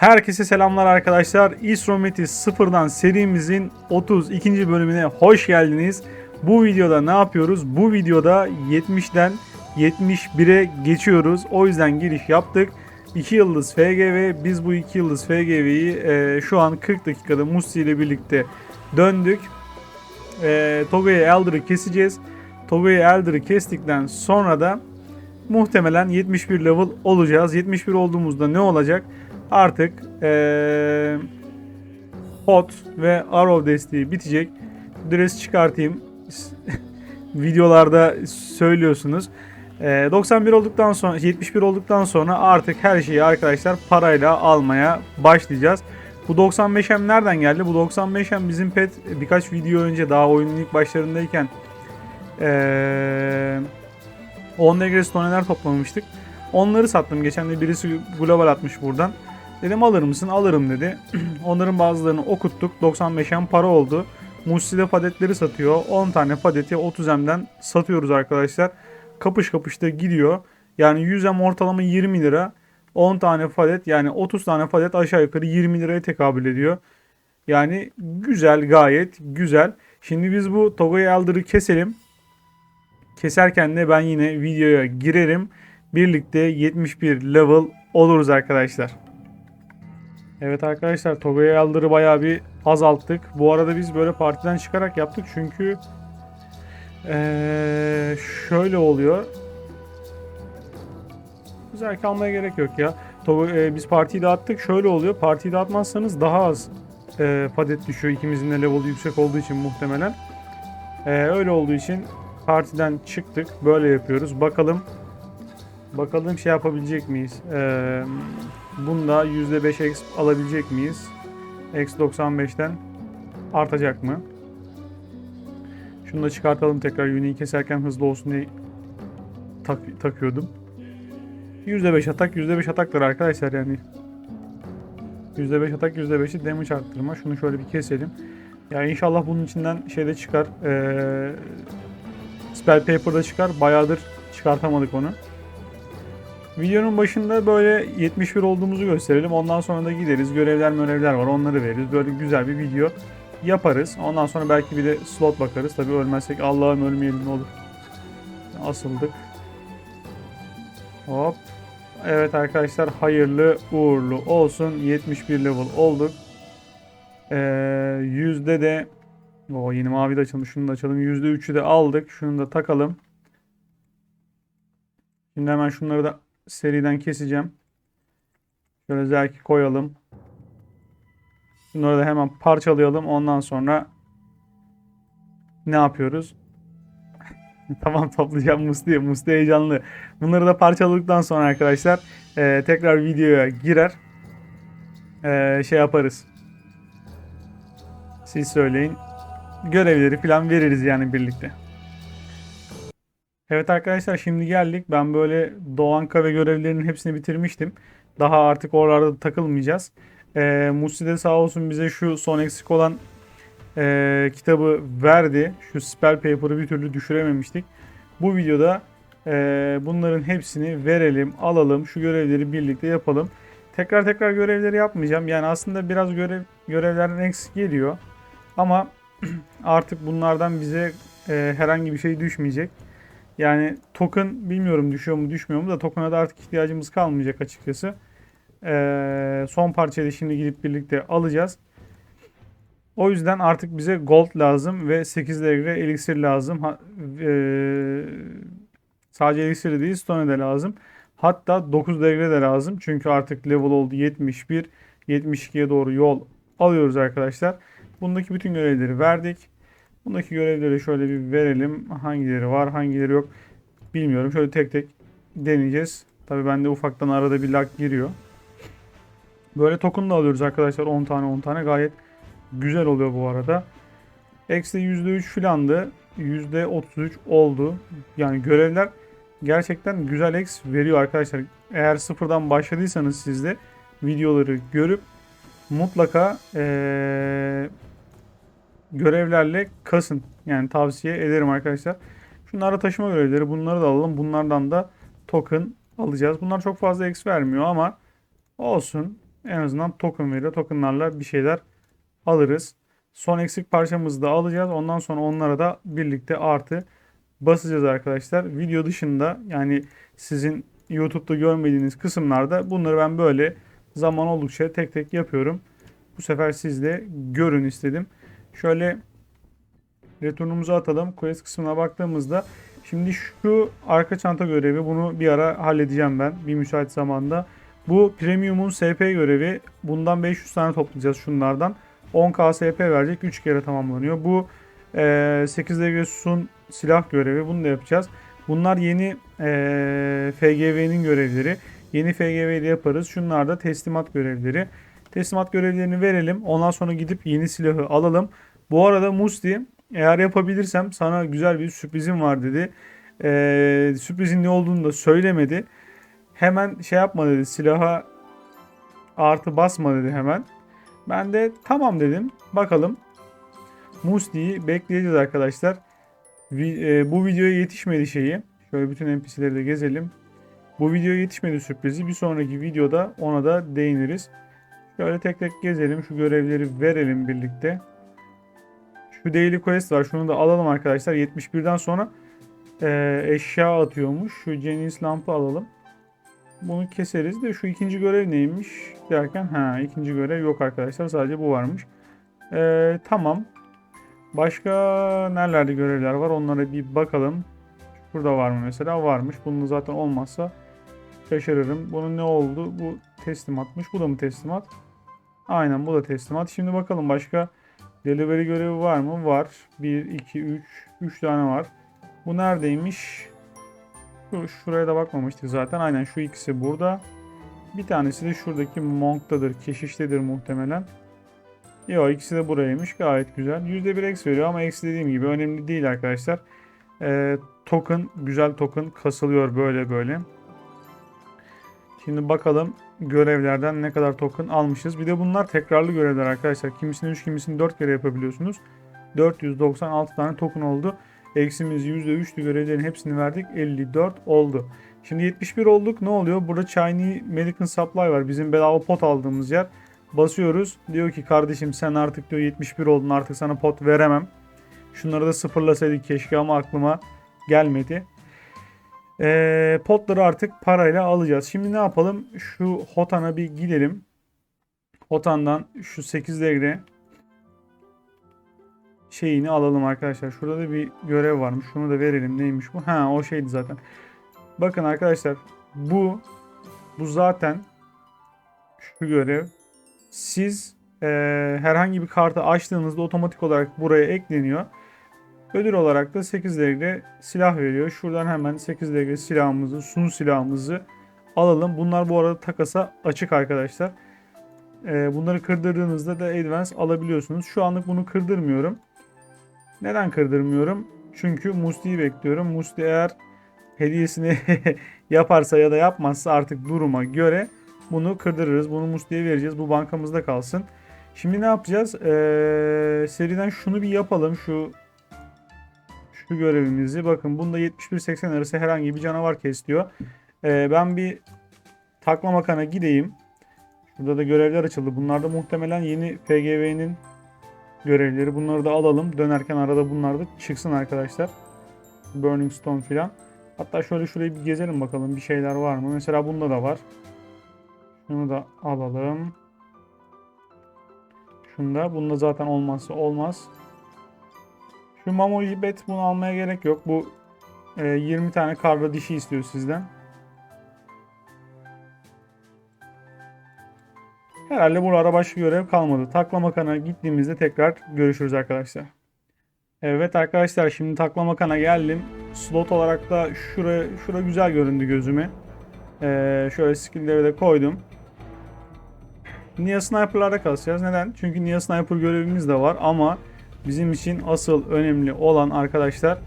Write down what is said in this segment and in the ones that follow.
Herkese selamlar arkadaşlar. Isrometi sıfırdan serimizin 32. bölümüne hoş geldiniz. Bu videoda ne yapıyoruz? Bu videoda 70'den 71'e geçiyoruz. O yüzden giriş yaptık. 2 yıldız FGV. Biz bu 2 yıldız FGV'yi e, şu an 40 dakikada Musti ile birlikte döndük. E, Toga'ya Elder'ı keseceğiz. Toga'ya Elder'ı kestikten sonra da muhtemelen 71 level olacağız. 71 olduğumuzda ne olacak? Artık eee Hot ve Arrow desteği bitecek. Dress çıkartayım. Videolarda söylüyorsunuz. Eee, 91 olduktan sonra 71 olduktan sonra artık her şeyi arkadaşlar parayla almaya başlayacağız. Bu 95M nereden geldi? Bu 95M bizim pet birkaç video önce daha oyunun ilk başlarındayken eee 10 degre stoneler toplamıştık. Onları sattım. Geçen de birisi global atmış buradan. Dedim alır mısın? Alırım dedi. Onların bazılarını okuttuk. 95M para oldu. Musti'de padetleri satıyor. 10 tane padeti 30M'den satıyoruz arkadaşlar. Kapış kapış da gidiyor. Yani 100M ortalama 20 lira. 10 tane padet yani 30 tane padet aşağı yukarı 20 liraya tekabül ediyor. Yani güzel gayet güzel. Şimdi biz bu Togo'yu Elder'ı keselim. Keserken de ben yine videoya girerim. Birlikte 71 level oluruz arkadaşlar. Evet arkadaşlar Togo'ya Elder'ı bayağı bir azalttık. Bu arada biz böyle partiden çıkarak yaptık çünkü ee, şöyle oluyor. Güzel kalmaya gerek yok ya. Togo, e, biz partiyi dağıttık. Şöyle oluyor. Partiyi dağıtmazsanız daha az e, padet düşüyor. İkimizin de level'ı yüksek olduğu için muhtemelen. E, öyle olduğu için partiden çıktık. Böyle yapıyoruz. Bakalım bakalım şey yapabilecek miyiz? E, bunda %5 X alabilecek miyiz? X 95'ten artacak mı? Şunu da çıkartalım tekrar. Uni'yi keserken hızlı olsun diye tak, takıyordum. %5 atak %5 ataktır arkadaşlar yani. %5 atak %5'i damage arttırma. Şunu şöyle bir keselim. Ya inşallah bunun içinden şeyde çıkar. Ee, spell paper'da çıkar. Bayağıdır çıkartamadık onu. Videonun başında böyle 71 olduğumuzu gösterelim. Ondan sonra da gideriz. Görevler görevler var. Onları veririz. Böyle güzel bir video yaparız. Ondan sonra belki bir de slot bakarız. Tabii ölmezsek Allah'ım ölmeyelim ne olur. Asıldık. Hop. Evet arkadaşlar hayırlı uğurlu olsun. 71 level olduk. Ee, yüzde de o yeni mavi de açalım. Şunu da açalım. Yüzde üçü de aldık. Şunu da takalım. Şimdi hemen şunları da seriden keseceğim. Şöyle zelki koyalım. Bunları da hemen parçalayalım. Ondan sonra ne yapıyoruz? tamam toplayacağım Musti. Musti heyecanlı. Bunları da parçaladıktan sonra arkadaşlar e, tekrar videoya girer. E, şey yaparız. Siz söyleyin. Görevleri falan veririz yani birlikte. Evet arkadaşlar şimdi geldik. Ben böyle Doğanka ve görevlerinin hepsini bitirmiştim. Daha artık oralarda takılmayacağız. E, Musti de sağ olsun bize şu son eksik olan e, kitabı verdi. Şu spell paper'ı bir türlü düşürememiştik. Bu videoda e, bunların hepsini verelim, alalım. Şu görevleri birlikte yapalım. Tekrar tekrar görevleri yapmayacağım. Yani aslında biraz görev görevlerden eksik geliyor. Ama artık bunlardan bize e, herhangi bir şey düşmeyecek. Yani token bilmiyorum düşüyor mu düşmüyor mu da token'a da artık ihtiyacımız kalmayacak açıkçası. E, son parçayı da şimdi gidip birlikte alacağız. O yüzden artık bize gold lazım ve 8 degre elixir lazım. Ha, e, sadece elixir değil stone de lazım. Hatta 9 degre de lazım. Çünkü artık level oldu 71. 72'ye doğru yol alıyoruz arkadaşlar. Bundaki bütün görevleri verdik. Bundaki görevleri şöyle bir verelim. Hangileri var hangileri yok bilmiyorum. Şöyle tek tek deneyeceğiz. Tabi bende ufaktan arada bir lag giriyor. Böyle token da alıyoruz arkadaşlar 10 tane 10 tane gayet güzel oluyor bu arada. Eksi %3 filandı. %33 oldu. Yani görevler gerçekten güzel X veriyor arkadaşlar. Eğer sıfırdan başladıysanız siz de videoları görüp mutlaka ee, görevlerle kasın. Yani tavsiye ederim arkadaşlar. Şunlara taşıma görevleri bunları da alalım. Bunlardan da token alacağız. Bunlar çok fazla X vermiyor ama olsun. En azından token veriyor. Tokenlarla bir şeyler alırız. Son eksik parçamızı da alacağız. Ondan sonra onlara da birlikte artı basacağız arkadaşlar. Video dışında yani sizin YouTube'da görmediğiniz kısımlarda bunları ben böyle zaman oldukça tek tek yapıyorum. Bu sefer siz de görün istedim. Şöyle returnumuzu atalım. Quest kısmına baktığımızda şimdi şu arka çanta görevi bunu bir ara halledeceğim ben bir müsait zamanda. Bu premium'un SP görevi. Bundan 500 tane toplayacağız şunlardan. 10k SP verecek 3 kere tamamlanıyor. Bu e, 8 Legasus'un silah görevi. Bunu da yapacağız. Bunlar yeni e, FGV'nin görevleri. Yeni FGV'de yaparız. Şunlar da teslimat görevleri. Teslimat görevlerini verelim. Ondan sonra gidip yeni silahı alalım. Bu arada Musti eğer yapabilirsem sana güzel bir sürprizim var dedi. Ee, sürprizin ne olduğunu da söylemedi. Hemen şey yapma dedi. Silaha artı basma dedi hemen. Ben de tamam dedim. Bakalım. Musti'yi bekleyeceğiz arkadaşlar. E, bu videoya yetişmedi şeyi. Şöyle bütün NPC'leri de gezelim. Bu videoya yetişmedi sürprizi. Bir sonraki videoda ona da değiniriz. Şöyle tek tek gezelim. Şu görevleri verelim birlikte. Şu daily quest var. Şunu da alalım arkadaşlar. 71'den sonra e, eşya atıyormuş. Şu Genius lampı alalım. Bunu keseriz de şu ikinci görev neymiş derken ha ikinci görev yok arkadaşlar. Sadece bu varmış. E, tamam. Başka nerelerde görevler var? Onlara bir bakalım. Şurada var mı mesela? Varmış. Bunun zaten olmazsa şaşırırım. Bunun ne oldu? Bu teslimatmış. Bu da mı teslimat? Aynen bu da teslimat. Şimdi bakalım başka delivery görevi var mı? Var. 1, 2, 3. 3 tane var. Bu neredeymiş? Şu, şuraya da bakmamıştık zaten. Aynen şu ikisi burada. Bir tanesi de şuradaki Monk'tadır. Keşiştedir muhtemelen. Yok ikisi de buraymış. Gayet güzel. %1 eksi veriyor ama eksi dediğim gibi önemli değil arkadaşlar. Ee, token, güzel token kasılıyor böyle böyle. Şimdi bakalım görevlerden ne kadar token almışız. Bir de bunlar tekrarlı görevler arkadaşlar. Kimisini 3 kimisini 4 kere yapabiliyorsunuz. 496 tane token oldu. Eksimiz %3'tü görevlerin hepsini verdik. 54 oldu. Şimdi 71 olduk. Ne oluyor? Burada Chinese Medical Supply var. Bizim bedava pot aldığımız yer. Basıyoruz. Diyor ki kardeşim sen artık diyor 71 oldun artık sana pot veremem. Şunları da sıfırlasaydık keşke ama aklıma gelmedi. Ee, potları artık parayla alacağız. Şimdi ne yapalım? Şu Hotan'a bir gidelim. Hotan'dan şu 8 devre şeyini alalım arkadaşlar. Şurada da bir görev varmış. Şunu da verelim. Neymiş bu? Ha o şeydi zaten. Bakın arkadaşlar bu bu zaten şu görev. Siz e, herhangi bir kartı açtığınızda otomatik olarak buraya ekleniyor. Ödül olarak da 8 devre silah veriyor. Şuradan hemen 8 devre silahımızı, sun silahımızı alalım. Bunlar bu arada takasa açık arkadaşlar. E, bunları kırdırdığınızda da advance alabiliyorsunuz. Şu anlık bunu kırdırmıyorum. Neden kırdırmıyorum? Çünkü Musti'yi bekliyorum. Musti eğer hediyesini yaparsa ya da yapmazsa artık duruma göre bunu kırdırırız. Bunu Musti'ye vereceğiz. Bu bankamızda kalsın. Şimdi ne yapacağız? Ee, seriden şunu bir yapalım. Şu şu görevimizi. Bakın bunda 71-80 arası herhangi bir canavar kes diyor. Ee, ben bir takla makana gideyim. Burada da görevler açıldı. Bunlar da muhtemelen yeni PGV'nin görevleri. Bunları da alalım. Dönerken arada bunlar da çıksın arkadaşlar. Burning Stone filan. Hatta şöyle şurayı bir gezelim bakalım bir şeyler var mı? Mesela bunda da var. Şunu da alalım. Şunda. Bunda zaten olmazsa olmaz. Şu Mamoji Bet bunu almaya gerek yok. Bu e, 20 tane karla dişi istiyor sizden. Herhalde burada başka görev kalmadı. Takla makana gittiğimizde tekrar görüşürüz arkadaşlar. Evet arkadaşlar şimdi takla makana geldim. Slot olarak da şura, şura güzel göründü gözüme. Ee, şöyle skill'leri de koydum. Nia Sniper'larda kalacağız. Neden? Çünkü Nia Sniper görevimiz de var ama bizim için asıl önemli olan arkadaşlar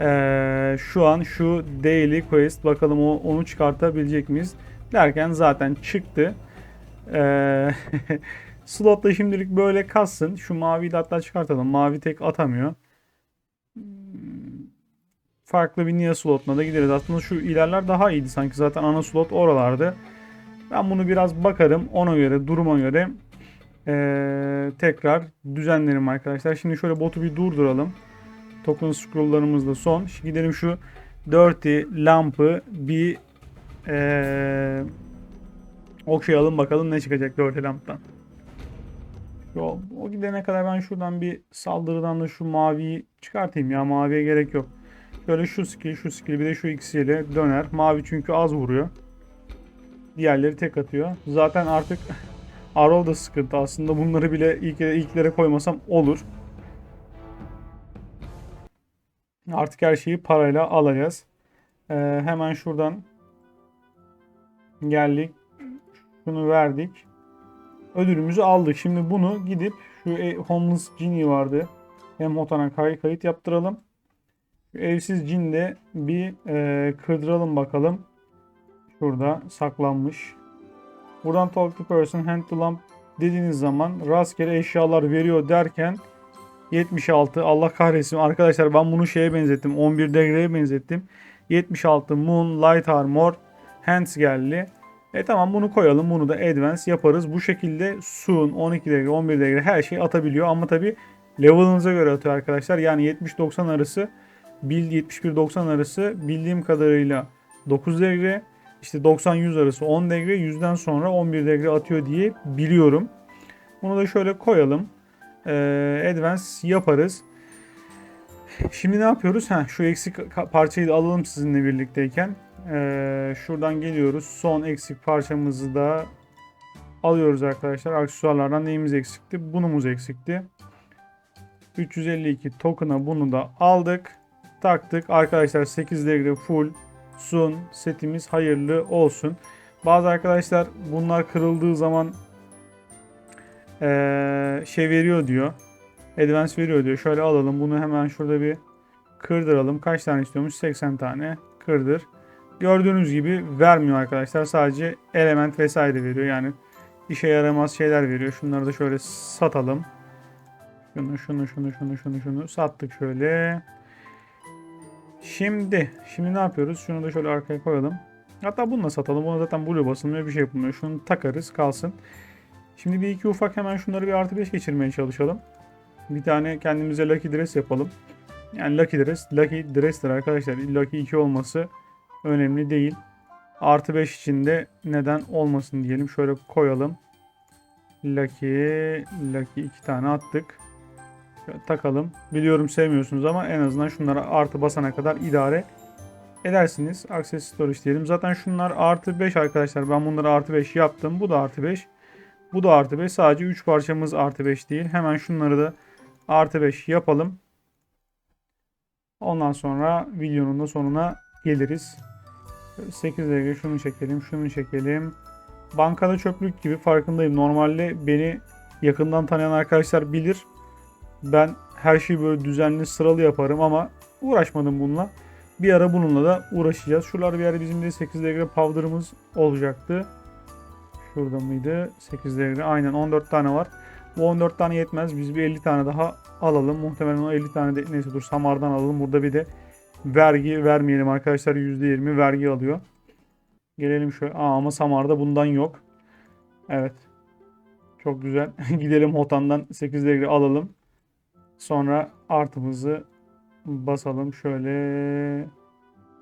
ee, şu an şu Daily Quest. Bakalım o, onu çıkartabilecek miyiz? Derken zaten çıktı. Ee, slotta şimdilik böyle kalsın. Şu maviyi de hatta çıkartalım. Mavi tek atamıyor. Farklı bir Nia slotuna da gideriz. Aslında şu ilerler daha iyiydi sanki. Zaten ana slot oralardı. Ben bunu biraz bakarım. Ona göre, duruma göre ee, tekrar düzenlerim arkadaşlar. Şimdi şöyle botu bir durduralım. Token scrolllarımız da son. Şimdi gidelim şu dirty lampı bir ee, okuyalım bakalım ne çıkacak dirty lamptan. Yo, o gidene kadar ben şuradan bir saldırıdan da şu maviyi çıkartayım ya. Maviye gerek yok. Şöyle şu skill, şu skill bir de şu ikisiyle döner. Mavi çünkü az vuruyor. Diğerleri tek atıyor. Zaten artık Arrow da sıkıntı. Aslında bunları bile ilk, ilklere koymasam olur. Artık her şeyi parayla alacağız. Ee, hemen şuradan geldik. Şunu verdik. Ödülümüzü aldık. Şimdi bunu gidip şu e- Homeless Genie vardı. Hem otana kay kayıt yaptıralım. Şu evsiz cinde bir e, kırdıralım bakalım. Şurada saklanmış. Buradan talk to person, hand to lamp dediğiniz zaman rastgele eşyalar veriyor derken 76 Allah kahretsin. Arkadaşlar ben bunu şeye benzettim 11 degreye benzettim. 76 moon light armor hands geldi. E tamam bunu koyalım bunu da advance yaparız. Bu şekilde soon 12 derece 11 derece her şey atabiliyor. Ama tabi level'ınıza göre atıyor arkadaşlar. Yani 70-90 arası 71-90 arası bildiğim kadarıyla 9 derece işte 90-100 arası 10 derece 100'den sonra 11 derece atıyor diye biliyorum. Bunu da şöyle koyalım. Ee, advance yaparız. Şimdi ne yapıyoruz? Ha, şu eksik parçayı da alalım sizinle birlikteyken. Ee, şuradan geliyoruz. Son eksik parçamızı da alıyoruz arkadaşlar. Aksesuarlardan neyimiz eksikti? Bunumuz eksikti. 352 token'a bunu da aldık. Taktık. Arkadaşlar 8 derece full sun setimiz hayırlı olsun. Bazı arkadaşlar bunlar kırıldığı zaman ee, şey veriyor diyor. Advance veriyor diyor. Şöyle alalım. Bunu hemen şurada bir kırdıralım. Kaç tane istiyormuş? 80 tane. Kırdır. Gördüğünüz gibi vermiyor arkadaşlar. Sadece element vesaire veriyor. Yani işe yaramaz şeyler veriyor. Şunları da şöyle satalım. Şunu şunu şunu şunu şunu şunu sattık şöyle. Şimdi, şimdi ne yapıyoruz? Şunu da şöyle arkaya koyalım. Hatta bunu da satalım. Buna zaten blue basılmıyor bir şey yapılmıyor. Şunu takarız kalsın. Şimdi bir iki ufak hemen şunları bir artı 5 geçirmeye çalışalım. Bir tane kendimize lucky dress yapalım. Yani lucky dress, lucky dress'tir arkadaşlar. Lucky 2 olması önemli değil. Artı 5 için de neden olmasın diyelim. Şöyle koyalım. Lucky, lucky 2 tane attık. Takalım. Biliyorum sevmiyorsunuz ama en azından şunlara artı basana kadar idare edersiniz. Access storage diyelim. Zaten şunlar artı 5 arkadaşlar. Ben bunları artı 5 yaptım. Bu da artı 5. Bu da artı 5. Sadece 3 parçamız artı 5 değil. Hemen şunları da artı 5 yapalım. Ondan sonra videonun da sonuna geliriz. 8 derece şunu çekelim, şunu çekelim. Bankada çöplük gibi farkındayım. Normalde beni yakından tanıyan arkadaşlar bilir. Ben her şeyi böyle düzenli sıralı yaparım ama uğraşmadım bununla. Bir ara bununla da uğraşacağız. Şuralarda bir ara bizim de 8 derece powder'ımız olacaktı. Şurada mıydı? 8 derece. Aynen 14 tane var. Bu 14 tane yetmez. Biz bir 50 tane daha alalım. Muhtemelen o 50 tane de neyse dur Samar'dan alalım. Burada bir de vergi vermeyelim arkadaşlar. %20 vergi alıyor. Gelelim şöyle. Aa, ama Samar'da bundan yok. Evet. Çok güzel. Gidelim Hotan'dan 8 derece alalım. Sonra artımızı basalım. Şöyle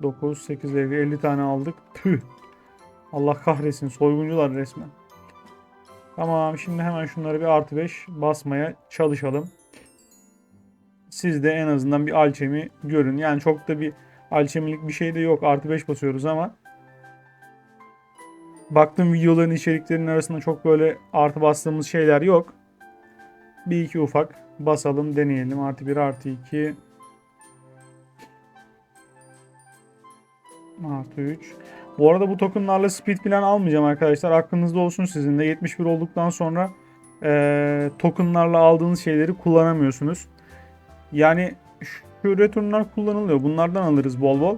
9, 8 derece 50 tane aldık. Tüh. Allah kahretsin soyguncular resmen. Tamam şimdi hemen şunları bir artı 5 basmaya çalışalım. Siz de en azından bir alçemi görün. Yani çok da bir alçemilik bir şey de yok. Artı 5 basıyoruz ama baktım videoların içeriklerinin arasında çok böyle artı bastığımız şeyler yok. Bir iki ufak basalım deneyelim. Artı 1 artı 2 artı 3 bu arada bu tokenlarla speed falan almayacağım arkadaşlar. Aklınızda olsun sizin de. 71 olduktan sonra e, tokenlarla aldığınız şeyleri kullanamıyorsunuz. Yani şu returnlar kullanılıyor. Bunlardan alırız bol bol.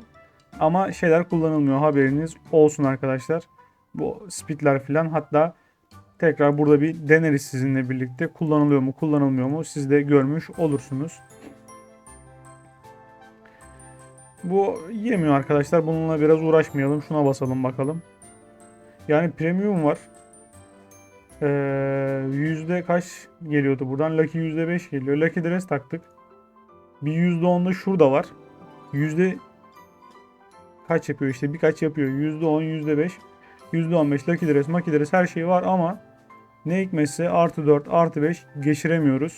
Ama şeyler kullanılmıyor. Haberiniz olsun arkadaşlar. Bu speedler falan hatta tekrar burada bir deneriz sizinle birlikte. Kullanılıyor mu kullanılmıyor mu siz de görmüş olursunuz. Bu yemiyor arkadaşlar. Bununla biraz uğraşmayalım. Şuna basalım bakalım. Yani premium var. Ee, yüzde kaç geliyordu buradan? Lucky yüzde beş geliyor. Lucky dress taktık. Bir yüzde on da şurada var. Yüzde kaç yapıyor işte birkaç yapıyor. Yüzde on, yüzde beş. Yüzde on beş Lucky dress, Maki dress her şey var ama ne hikmetse artı 4 artı 5 geçiremiyoruz.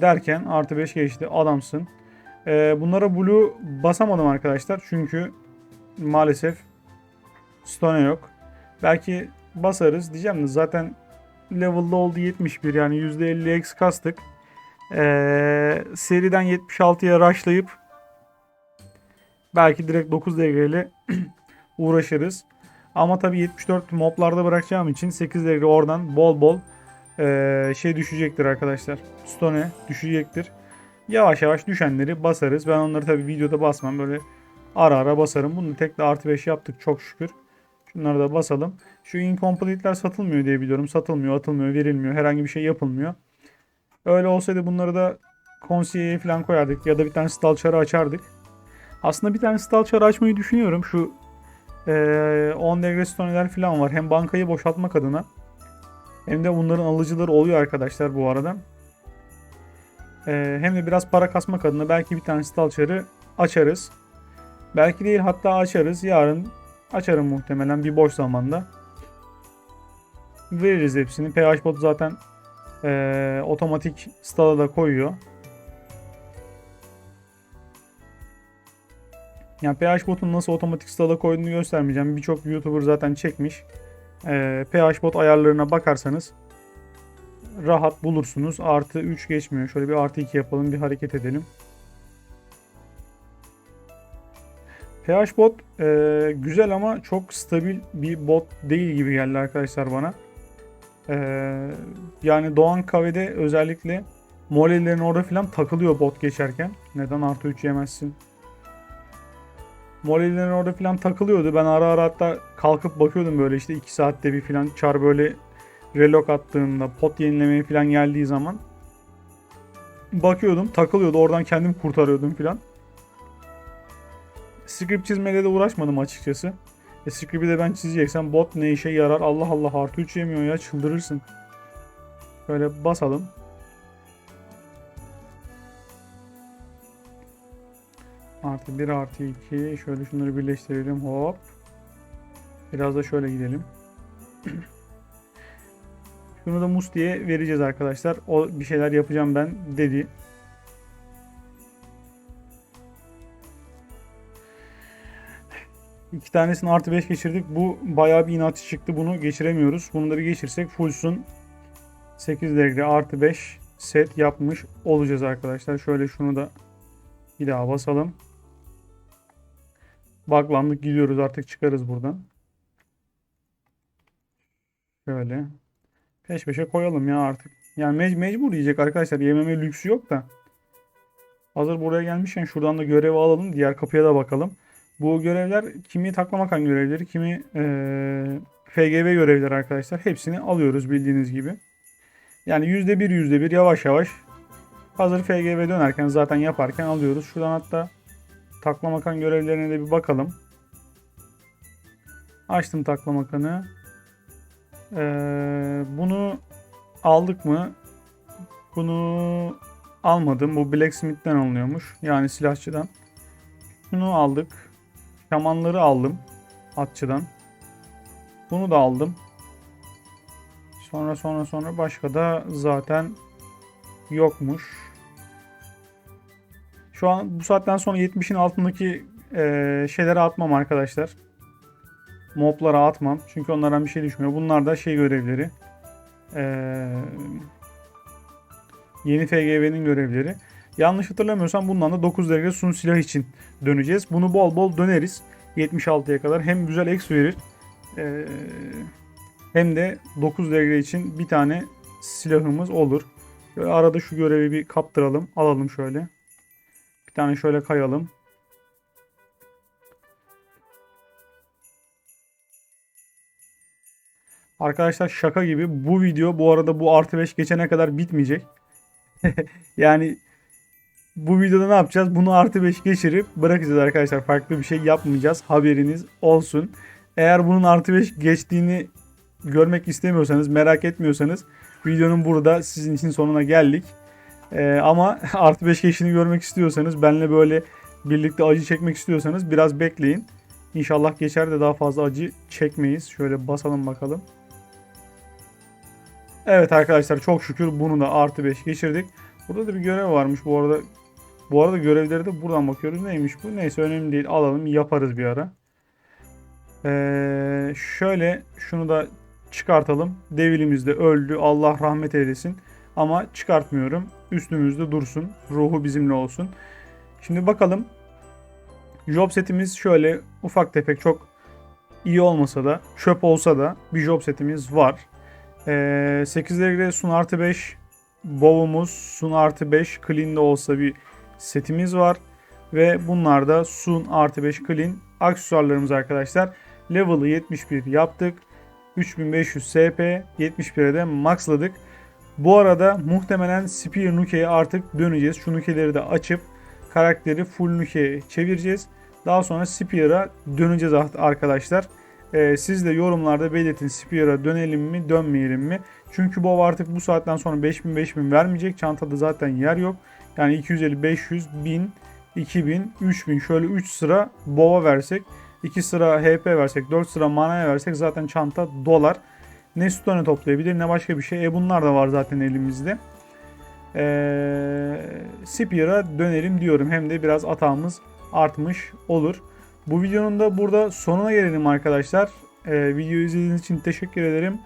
Derken artı 5 geçti adamsın. Ee, bunlara blue basamadım arkadaşlar. Çünkü maalesef stone yok. Belki basarız diyeceğim de zaten level'da oldu 71 yani %50 x kastık. Ee, seriden 76'ya rushlayıp belki direkt 9 devreyle uğraşırız. Ama tabii 74 moblarda bırakacağım için 8 devre oradan bol bol ee, şey düşecektir arkadaşlar. Stone düşecektir. Yavaş yavaş düşenleri basarız. Ben onları tabii videoda basmam. Böyle ara ara basarım. Bunu tek de artı 5 yaptık çok şükür. Şunları da basalım. Şu incomplete'ler satılmıyor diye biliyorum. Satılmıyor, atılmıyor, verilmiyor. Herhangi bir şey yapılmıyor. Öyle olsaydı bunları da konseyeye falan koyardık. Ya da bir tane stalçarı açardık. Aslında bir tane stalçarı açmayı düşünüyorum. Şu ee, 10 devre stoneler falan var. Hem bankayı boşaltmak adına hem de bunların alıcıları oluyor arkadaşlar bu arada. Ee, hem de biraz para kasmak adına belki bir tane stalçarı açarız. Belki değil hatta açarız. Yarın açarım muhtemelen bir boş zamanda. Veririz hepsini. PH bot zaten ee, otomatik stala da koyuyor. Yani PH botun nasıl otomatik stala koyduğunu göstermeyeceğim. Birçok YouTuber zaten çekmiş. Ee, PH bot ayarlarına bakarsanız rahat bulursunuz. Artı 3 geçmiyor. Şöyle bir artı 2 yapalım. Bir hareket edelim. PH bot e, güzel ama çok stabil bir bot değil gibi geldi arkadaşlar bana. E, yani Doğan Kave'de özellikle molelerin orada falan takılıyor bot geçerken. Neden artı 3 yemezsin? Molelerin orada falan takılıyordu. Ben ara ara hatta kalkıp bakıyordum böyle işte 2 saatte bir falan çar böyle relok attığında pot yenilemeye falan geldiği zaman bakıyordum takılıyordu oradan kendim kurtarıyordum falan. Script çizmeyle de uğraşmadım açıkçası. E, script'i de ben çizeceksem bot ne işe yarar Allah Allah artı 3 yemiyor ya çıldırırsın. Böyle basalım. Artı 1 artı 2 şöyle şunları birleştirelim hop. Biraz da şöyle gidelim. Şunu da mus diye vereceğiz arkadaşlar. O bir şeyler yapacağım ben dedi. İki tanesini artı 5 geçirdik. Bu bayağı bir inatçı çıktı. Bunu geçiremiyoruz. Bir geçirsek fullsun 8 derece artı 5 set yapmış olacağız arkadaşlar. Şöyle şunu da bir daha basalım. Baklandık gidiyoruz artık çıkarız buradan. Şöyle. Peş peşe koyalım ya artık. Yani mec mecbur yiyecek arkadaşlar. Yememe lüksü yok da. Hazır buraya gelmişken şuradan da görevi alalım. Diğer kapıya da bakalım. Bu görevler kimi taklamakan görevleri, kimi ee, FGV görevleri arkadaşlar. Hepsini alıyoruz bildiğiniz gibi. Yani %1 %1 yavaş yavaş hazır FGV dönerken zaten yaparken alıyoruz. Şuradan hatta taklamakan görevlerine de bir bakalım. Açtım taklamakanı. Ee, bunu aldık mı? Bunu almadım. Bu Blacksmith'ten alınıyormuş. Yani silahçıdan. Şunu aldık. Şamanları aldım. Atçıdan. Bunu da aldım. Sonra sonra sonra başka da zaten yokmuş. Şu an bu saatten sonra 70'in altındaki e, şeyleri atmam arkadaşlar. Moblara atmam. Çünkü onlardan bir şey düşmüyor. Bunlar da şey görevleri. Ee, yeni FGV'nin görevleri. Yanlış hatırlamıyorsam bundan da 9 derece sun silah için döneceğiz. Bunu bol bol döneriz. 76'ya kadar hem güzel X verir. Ee, hem de 9 derece için bir tane silahımız olur. Şöyle arada şu görevi bir kaptıralım. Alalım şöyle. Bir tane şöyle kayalım. Arkadaşlar şaka gibi bu video bu arada bu artı 5 geçene kadar bitmeyecek. yani bu videoda ne yapacağız? Bunu artı 5 geçirip bırakacağız arkadaşlar. Farklı bir şey yapmayacağız. Haberiniz olsun. Eğer bunun artı 5 geçtiğini görmek istemiyorsanız, merak etmiyorsanız videonun burada sizin için sonuna geldik. Ee, ama artı 5 geçtiğini görmek istiyorsanız, benle böyle birlikte acı çekmek istiyorsanız biraz bekleyin. İnşallah geçer de daha fazla acı çekmeyiz. Şöyle basalım bakalım. Evet arkadaşlar çok şükür bunu da artı 5 geçirdik. Burada da bir görev varmış bu arada. Bu arada görevleri de buradan bakıyoruz. Neymiş bu? Neyse önemli değil. Alalım yaparız bir ara. Ee, şöyle şunu da çıkartalım. Devilimiz de öldü. Allah rahmet eylesin. Ama çıkartmıyorum. Üstümüzde dursun. Ruhu bizimle olsun. Şimdi bakalım. Job setimiz şöyle ufak tefek çok iyi olmasa da çöp olsa da bir job setimiz var. Ee, 8 degree sun artı 5 bow'umuz sun artı 5 clean'de olsa bir setimiz var. Ve bunlar da sun artı 5 clean aksesuarlarımız arkadaşlar. Level'ı 71 yaptık. 3500 SP 71'e de maxladık. Bu arada muhtemelen Spear Nuke'ye artık döneceğiz. Şu Nuke'leri de açıp karakteri full Nuke'ye çevireceğiz. Daha sonra Spear'a döneceğiz arkadaşlar. Ee, siz de yorumlarda belirtin Spear'a dönelim mi dönmeyelim mi? Çünkü bu artık bu saatten sonra 5000 5000 vermeyecek. Çantada zaten yer yok. Yani 250, 500, 1000, 2000, 3000 şöyle 3 sıra BOV'a versek 2 sıra HP versek 4 sıra manaya versek zaten çanta dolar. Ne stone toplayabilir ne başka bir şey. E bunlar da var zaten elimizde. Ee, Spear'a dönelim diyorum. Hem de biraz atağımız artmış olur. Bu videonun da burada sonuna gelelim arkadaşlar. Ee, videoyu izlediğiniz için teşekkür ederim.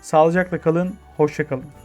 Sağlıcakla kalın. Hoşçakalın.